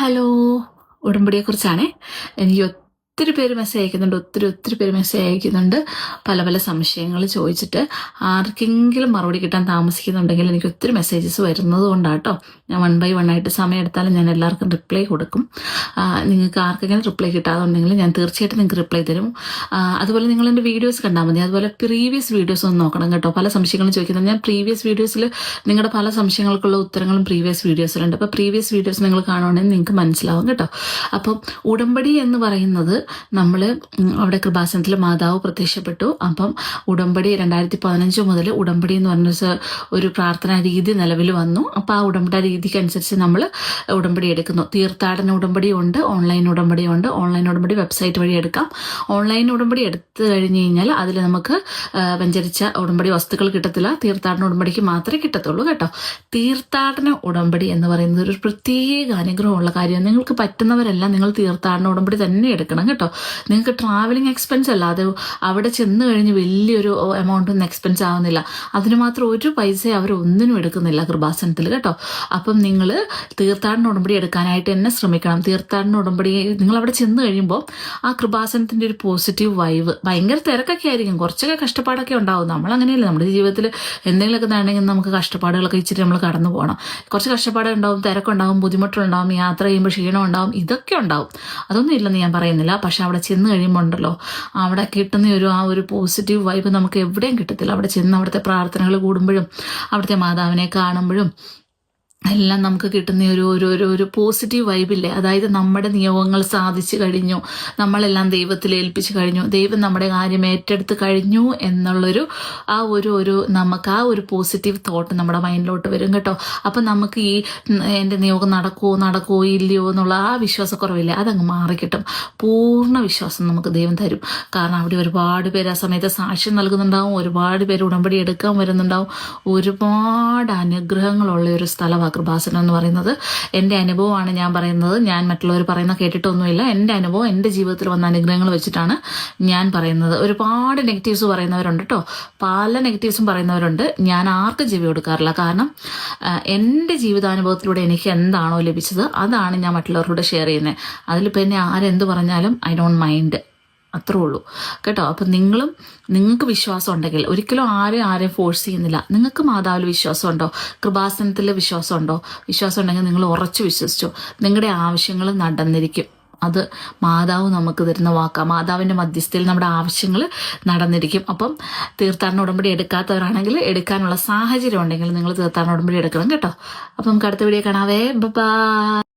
Hello. ഉടമ്പടിയെക്കുറിച്ചാണേ. എനിക്ക് ഒത്തിരി പേര് മെസ്സേജ് അയക്കുന്നുണ്ട് ഒത്തിരി ഒത്തിരി പേര് മെസ്സേജ് അയക്കുന്നുണ്ട്. പല പല സംശയങ്ങൾ ചോദിച്ചിട്ട് ആർക്കെങ്കിലും മറുപടി കിട്ടാൻ താമസിക്കുന്നുണ്ടെങ്കിൽ എനിക്ക് ഒത്തിരി മെസ്സേജസ് വരുന്നത് കൊണ്ടാട്ടോ. ഞാൻ വൺ ബൈ വൺ ആയിട്ട് സമയം എടുത്താലും ഞാൻ എല്ലാവർക്കും റിപ്ലൈ കൊടുക്കും. നിങ്ങൾക്ക് ആർക്കെങ്കിലും റിപ്ലൈ കിട്ടാതുണ്ടെങ്കിൽ ഞാൻ തീർച്ചയായിട്ടും നിങ്ങൾക്ക് റിപ്ലൈ തരും. അതുപോലെ നിങ്ങൾ എന്റെ വീഡിയോസ് കണ്ടാൽ മതി. അതുപോലെ പ്രീവിയസ് വീഡിയോസ് ഒന്ന് നോക്കണം കേട്ടോ. പല സംശയങ്ങളും ചോദിക്കുന്നത് ഞാൻ പ്രീവിയസ് വീഡിയോസിൽ നിങ്ങളുടെ പല സംശയങ്ങൾക്കുള്ള ഉത്തരങ്ങളും പ്രീവിയസ് വീഡിയോസിലുണ്ട് അപ്പോൾ പ്രീവിയസ് വീഡിയോസ് നിങ്ങൾ കാണുവാണെങ്കിൽ നിങ്ങൾക്ക് മനസ്സിലാവും കേട്ടോ. അപ്പം ഉടമ്പടി എന്ന് പറയുന്നത് നമ്മൾ അവിടെ കൃപാസനത്തിൽ മാതാവ് പ്രത്യക്ഷപ്പെട്ടു. അപ്പം ഉടമ്പടി രണ്ടായിരത്തി പതിനഞ്ച് മുതൽ ഉടമ്പടി എന്ന് പറഞ്ഞ ഒരു പ്രാർത്ഥനാ രീതി നിലവിൽ വന്നു. അപ്പം ആ ഉടമ്പടി രീതിക്ക് അനുസരിച്ച് നമ്മൾ ഉടമ്പടി എടുക്കുന്നു. തീർത്ഥാടന ഉടമ്പടി ഉണ്ട് ഓൺലൈൻ ഉടമ്പടി ഉണ്ട്. ഓൺലൈൻ ഉടമ്പടി വെബ്സൈറ്റ് വഴി എടുക്കാം. ഓൺലൈൻ ഉടമ്പടി എടുത്തു കഴിഞ്ഞ് കഴിഞ്ഞാൽ അതിൽ നമുക്ക് വഞ്ചരിച്ച ഉടമ്പടി വസ്തുക്കൾ കിട്ടത്തില്ല. തീർത്ഥാടന ഉടമ്പടിക്ക് മാത്രമേ കിട്ടത്തുള്ളൂ കേട്ടോ. തീർത്ഥാടന ഉടമ്പടി എന്ന് പറയുന്നത് ഒരു പ്രത്യേക അനുഗ്രഹമുള്ള കാര്യമാണ്. നിങ്ങൾക്ക് പറ്റുന്നവരെല്ലാം നിങ്ങൾ തീർത്ഥാടന ഉടമ്പടി തന്നെ എടുക്കണം നിങ്ങൾക്ക് ട്രാവലിംഗ് എക്സ്പെൻസ് അല്ല. അത് അവിടെ ചെന്ന് കഴിഞ്ഞ് വലിയൊരു എമൗണ്ട് ഒന്നും എക്സ്പെൻസ് ആവുന്നില്ല. അതിന് മാത്രം ഒരു പൈസ അവർ ഒന്നിനും എടുക്കുന്നില്ല കൃപാസനത്തിൽ കേട്ടോ. അപ്പം നിങ്ങൾ തീർത്ഥാടന ഉടമ്പടി എടുക്കാനായിട്ട് തന്നെ ശ്രമിക്കണം. തീർത്ഥാടന ഉടമ്പടി നിങ്ങൾ അവിടെ ചെന്ന് കഴിയുമ്പോൾ ആ കൃപാസനത്തിന്റെ ഒരു പോസിറ്റീവ് വൈവ് ഭയങ്കര തിരക്കൊക്കെ ആയിരിക്കും. കുറച്ചൊക്കെ കഷ്ടപ്പാടൊക്കെ ഉണ്ടാവും. നമ്മൾ അങ്ങനെയല്ല. നമ്മുടെ ജീവിതത്തിൽ എന്തെങ്കിലുമൊക്കെ നേടണമെങ്കിൽ നമുക്ക് കഷ്ടപ്പാടുകളൊക്കെ ഇച്ചിരി നമ്മൾ കടന്നു പോകണം. കുറച്ച് കഷ്ടപ്പാട് ഉണ്ടാവും തിരക്കുണ്ടാവും ബുദ്ധിമുട്ടുണ്ടാവും യാത്ര ചെയ്യുമ്പോൾ ക്ഷീണം ഉണ്ടാവും ഇതൊക്കെ ഉണ്ടാവും. അതൊന്നും ഇല്ലെന്ന് ഞാൻ പറയുന്നില്ല. പക്ഷെ അവിടെ ചെന്ന് കഴിയുമ്പോൾ ഉണ്ടല്ലോ അവിടെ കിട്ടുന്ന ഒരു ആ ഒരു പോസിറ്റീവ് വൈബ് നമുക്ക് എവിടെയും കിട്ടത്തില്ല. അവിടെ ചെന്ന് അവിടുത്തെ പ്രാർത്ഥനകൾ കൂടുമ്പോഴും അവിടുത്തെ മാതാവിനെ കാണുമ്പോഴും എല്ലാം നമുക്ക് കിട്ടുന്ന ഒരു ഒരു ഒരു ഒരു പോസിറ്റീവ് വൈബില്ലേ അതായത് നമ്മുടെ നിയോഗങ്ങൾ സാധിച്ചു കഴിഞ്ഞു. നമ്മളെല്ലാം ദൈവത്തിൽ ഏൽപ്പിച്ചു കഴിഞ്ഞു. ദൈവം നമ്മുടെ കാര്യം ഏറ്റെടുത്ത് കഴിഞ്ഞു എന്നുള്ളൊരു ആ ഒരു ഒരു നമുക്ക് ആ ഒരു പോസിറ്റീവ് തോട്ട് നമ്മുടെ മൈൻഡിലോട്ട് വരും കേട്ടോ. അപ്പം നമുക്ക് ഈ എന്റെ നിയോഗം നടക്കുമോ നടക്കുമോ ഇല്ലയോ എന്നുള്ള ആ വിശ്വാസക്കുറവില്ല? അതങ്ങ് മാറിക്കിട്ടും പൂർണ വിശ്വാസം നമുക്ക് ദൈവം തരും. കാരണം അവിടെ ഒരുപാട് പേര് ആ സമയത്ത് സാക്ഷ്യം നൽകുന്നുണ്ടാവും. ഒരുപാട് പേര് ഉടമ്പടി എടുക്കാൻ വരുന്നുണ്ടാവും. ഒരുപാട് അനുഗ്രഹങ്ങളുള്ള ഒരു സ്ഥലമാണ് കൃപാസനം എന്ന് പറയുന്നത്. എന്റെ അനുഭവമാണ് ഞാൻ പറയുന്നത്. ഞാൻ മറ്റുള്ളവർ പറയുന്ന കേട്ടിട്ടൊന്നുമില്ല. എന്റെ അനുഭവം എന്റെ ജീവിതത്തിൽ വന്ന അനുഗ്രഹങ്ങൾ വെച്ചിട്ടാണ് ഞാൻ പറയുന്നത്. ഒരുപാട് നെഗറ്റീവ്സ് പറയുന്നവരുണ്ട് കേട്ടോ പല നെഗറ്റീവ്സും പറയുന്നവരുണ്ട്. ഞാൻ ആർക്കും ചെവി കൊടുക്കാറില്ല? കാരണം എന്റെ ജീവിതാനുഭവത്തിലൂടെ എനിക്ക് എന്താണോ ലഭിച്ചത് അതാണ് ഞാൻ മറ്റുള്ളവരോട് ഷെയർ ചെയ്യുന്നത്. അതിലിപ്പോൾ എന്നെ ആരെന്ത് പറഞ്ഞാലും ഐ ഡോണ്ട് മൈൻഡ് അത്രേ ഉള്ളൂ. കേട്ടോ? അപ്പം നിങ്ങളും നിങ്ങൾക്ക് വിശ്വാസം ഉണ്ടെങ്കിൽ ഒരിക്കലും ആരെയും ആരെയും ഫോഴ്സ് ചെയ്യുന്നില്ല. നിങ്ങൾക്ക് മാതാവിൽ വിശ്വാസമുണ്ടോ കൃപാസനത്തിൽ വിശ്വാസമുണ്ടോ വിശ്വാസം ഉണ്ടെങ്കിൽ നിങ്ങൾ ഉറച്ചു വിശ്വസിച്ചോ. നിങ്ങളുടെ ആവശ്യങ്ങൾ നടന്നിരിക്കും. അത് മാതാവ് നമുക്ക് തരുന്ന വാക്കാണ് മാതാവിന്റെ മധ്യസ്ഥയിൽ നമ്മുടെ ആവശ്യങ്ങൾ നടന്നിരിക്കും. അപ്പം തീർത്ഥാടന ഉടമ്പടി എടുക്കാത്തവരാണെങ്കിൽ എടുക്കാനുള്ള സാഹചര്യം ഉണ്ടെങ്കിൽ നിങ്ങൾ തീർത്ഥാടന ഉടമ്പടി എടുക്കണം. കേട്ടോ? അപ്പം നമുക്ക് അടുത്ത വീഡിയോ കാണാവേ. ബൈ